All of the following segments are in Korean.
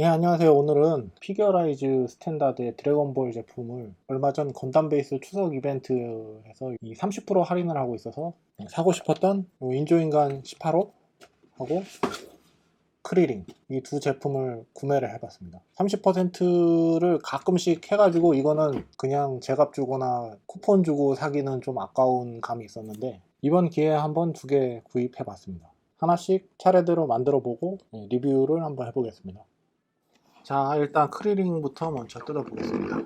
네, 안녕하세요. 오늘은 피겨라이즈 스탠다드의 드래곤볼 제품을 얼마 전 건담 베이스 추석 이벤트에서 이30% 할인을 하고 있어서 사고 싶었던 요 인조인간 18호 하고 크리링 이 두 제품을 구매를 해봤습니다. 30%를 가끔씩 해가지고 이거는 그냥 제값 주거나 쿠폰 주고 사기는 좀 아까운 감이 있었는데 이번 기회에 한번 두 개 구입해봤습니다. 하나씩 차례대로 만들어보고 네, 리뷰를 한번 해보겠습니다. 자 일단 크리링부터 먼저 뜯어보겠습니다.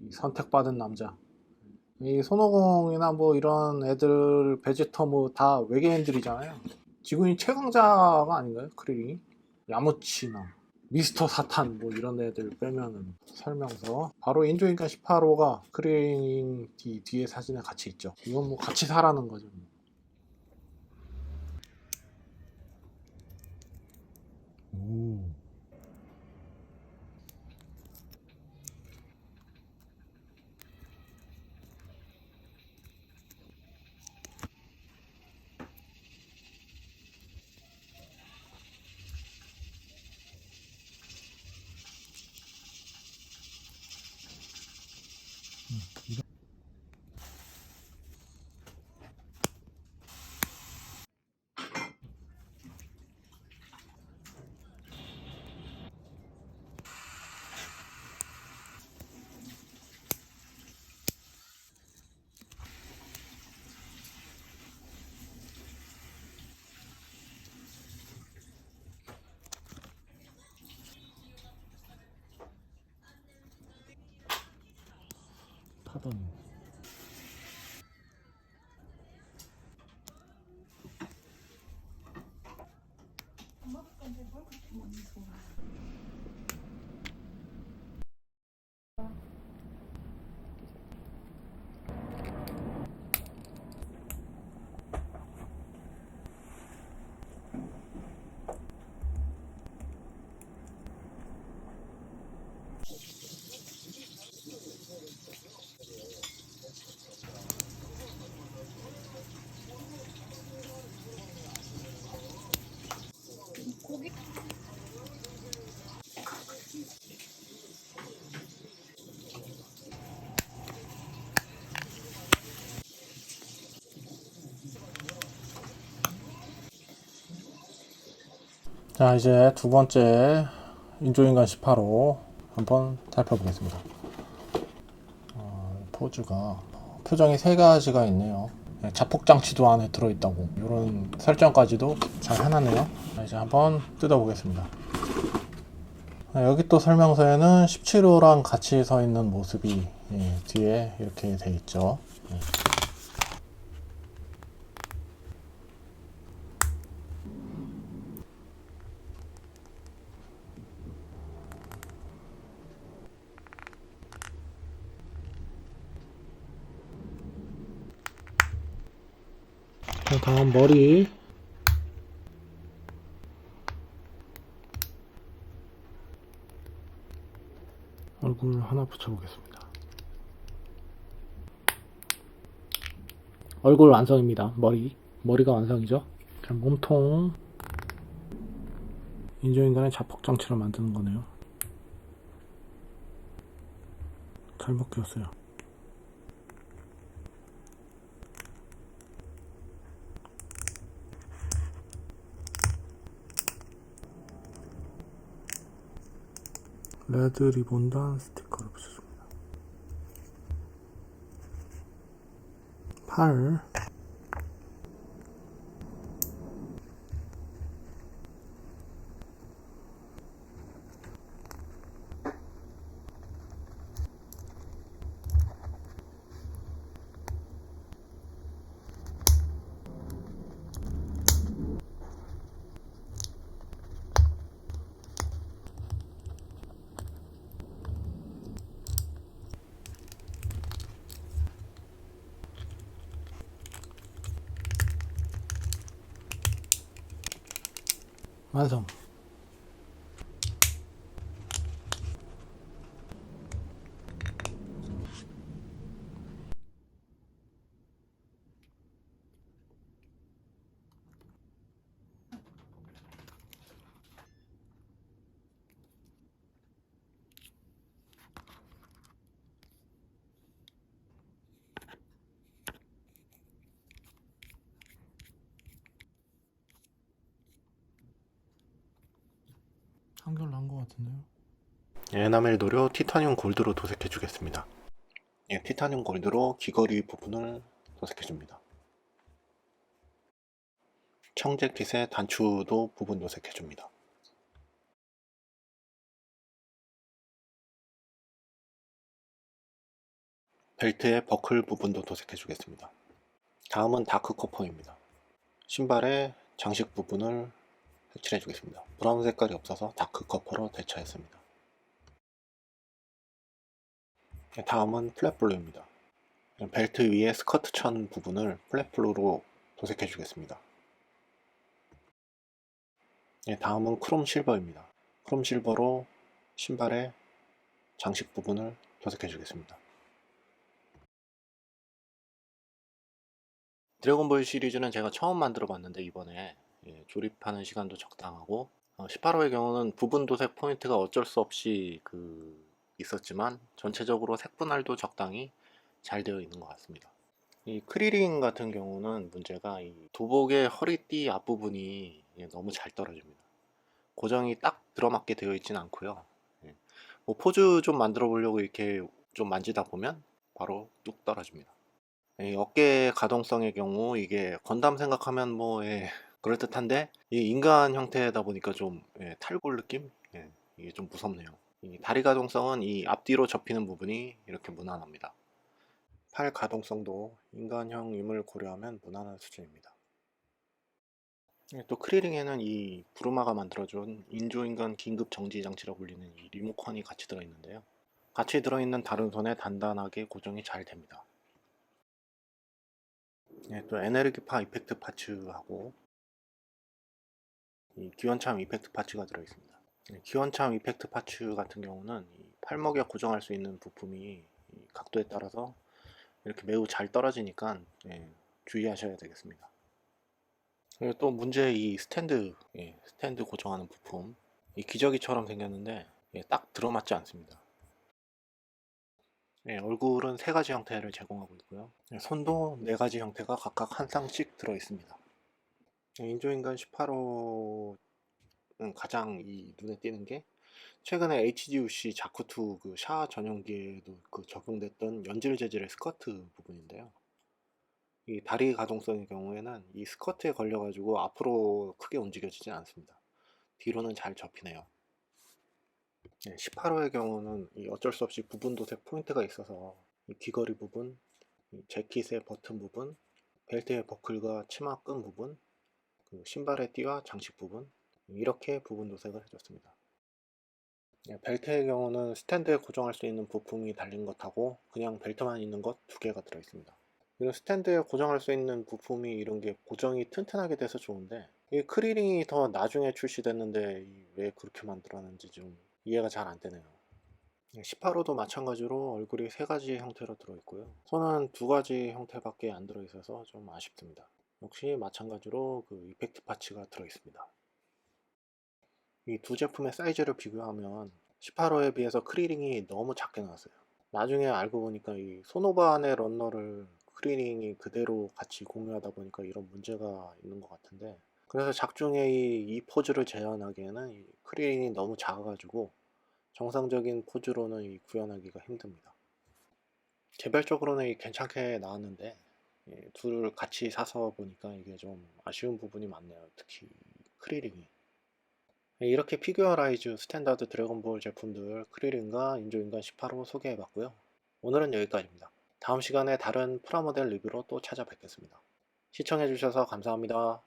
이 선택받은 남자. 이 손오공이나 뭐 이런 애들 베지터무 다 외계인들이잖아요. 지구인 최강자가 아닌가요? 크리링이? 야무치나. 미스터 사탄 뭐 이런 애들 빼면은 설명서. 바로 인조인간 18호가 크리링 뒤, 뒤에 사진에 같이 있죠. 이건 뭐 같이 사라는 거죠. 오. 파던 자 이제 두 번째 인조인간 18호 한번 살펴보겠습니다. 어, 포즈가 표정이 세 가지가 있네요. 네, 자폭 장치도 안에 들어있다고. 이런 설정까지도 잘 해놨네요. 자, 이제 한번 뜯어보겠습니다. 네, 여기 또 설명서에는 17호랑 같이 서 있는 모습이 예, 뒤에 이렇게 돼 있죠 자, 다음 머리 얼굴 하나 붙여보겠습니다. 얼굴 완성입니다. 머리 머리가 완성이죠. 자, 몸통 인조인간의 자폭장치를 만드는 거네요. 잘 먹혔어요. 레드 리본도 한 스티커를 붙여줍니다. 8马上 한결 난 것 같은데요. 에나멜 도료 티타늄 골드로 도색해 주겠습니다. 예, 티타늄 골드로 귀걸이 부분을 도색해 줍니다. 청재 킷의 단추도 부분 도색해 줍니다. 벨트의 버클 부분도 도색해 주겠습니다. 다음은 다크 커퍼입니다. 신발의 장식 부분을 색칠해 주겠습니다. 브라운 색깔이 없어서 다크 커퍼로 대처했습니다. 네, 다음은 플랫블루입니다. 벨트 위에 스커트 천 부분을 플랫블루로 도색해 주겠습니다. 네, 다음은 크롬 실버입니다. 크롬 실버로 신발의 장식 부분을 도색해 주겠습니다. 드래곤볼 시리즈는 제가 처음 만들어 봤는데 이번에 예, 조립하는 시간도 적당하고 18호의 경우는 부분 도색 포인트가 어쩔 수 없이 그 있었지만 전체적으로 색분할도 적당히 잘 되어 있는 것 같습니다. 이 크리링 같은 경우는 문제가 이 도복의 허리띠 앞부분이 예, 너무 잘 떨어집니다. 고정이 딱 들어맞게 되어 있지는 않고요. 예, 뭐 포즈 좀 만들어 보려고 이렇게 좀 만지다 보면 바로 뚝 떨어집니다. 이 어깨 가동성의 경우 이게 건담 생각하면 뭐 예, 그럴듯한데 이 인간 형태다 보니까 좀 예, 탈골 느낌? 예, 이게 좀 무섭네요. 이 다리 가동성은 이 앞뒤로 접히는 부분이 이렇게 무난합니다. 팔 가동성도 인간형임을 고려하면 무난한 수준입니다. 예, 또 크리링에는 이 부르마가 만들어준 인조인간 긴급 정지 장치라고 불리는 이 리모컨이 같이 들어있는데요. 같이 들어있는 다른 손에 단단하게 고정이 잘 됩니다. 예, 또 에너지파 이펙트 파츠하고 이 기원참 이펙트 파츠가 들어있습니다. 예, 기원참 이펙트 파츠 같은 경우는 이 팔목에 고정할 수 있는 부품이 이 각도에 따라서 이렇게 매우 잘 떨어지니까 예, 주의하셔야 되겠습니다. 그리고 또 문제 이 스탠드 예, 스탠드 고정하는 부품 이 기저귀처럼 생겼는데 예, 딱 들어맞지 않습니다. 네, 얼굴은 세 가지 형태를 제공하고 있고요. 네, 손도 네 가지 형태가 각각 한 쌍씩 들어 있습니다. 네, 인조인간 18호는 가장 이 눈에 띄는 게 최근에 HGUC 자쿠2 그샤 전용기에도 그 적용됐던 연질 재질의 스커트 부분인데요. 이 다리 가동성의 경우에는 이 스커트에 걸려가지고 앞으로 크게 움직여지진 않습니다. 뒤로는 잘 접히네요. 네, 18호의 경우는 이 어쩔 수 없이 부분 도색 포인트가 있어서 이 귀걸이 부분, 이 재킷의 버튼 부분, 벨트의 버클과 치마 끈 부분, 그 신발의 띠와 장식 부분 이렇게 부분 도색을 해줬습니다. 네, 벨트의 경우는 스탠드에 고정할 수 있는 부품이 달린 것하고 그냥 벨트만 있는 것 두 개가 들어있습니다. 그리고 스탠드에 고정할 수 있는 부품이 이런 게 고정이 튼튼하게 돼서 좋은데 이 크리링이 더 나중에 출시됐는데 왜 그렇게 만들었는지 좀 이해가 잘 안 되네요. 18호도 마찬가지로 얼굴이 세 가지 형태로 들어있고요. 손은 두 가지 형태밖에 안 들어있어서 좀 아쉽습니다. 역시 마찬가지로 그 이펙트 파츠가 들어있습니다. 이 두 제품의 사이즈를 비교하면 18호에 비해서 크리링이 너무 작게 나왔어요. 나중에 알고 보니까 이 소노바 안의 런너를 크리링이 그대로 같이 공유하다 보니까 이런 문제가 있는 것 같은데 그래서 작중에 이, 이 포즈를 재현하기에는 이 크리링이 너무 작아가지고 정상적인 포즈로는 이 구현하기가 힘듭니다. 개별적으로는 이 괜찮게 나왔는데 예, 둘을 같이 사서 보니까 이게 좀 아쉬운 부분이 많네요. 특히 크리링이. 예, 이렇게 피규어라이즈 스탠다드 드래곤볼 제품들 크리링과 인조인간 18호 소개해봤고요. 오늘은 여기까지입니다. 다음 시간에 다른 프라모델 리뷰로 또 찾아뵙겠습니다. 시청해주셔서 감사합니다.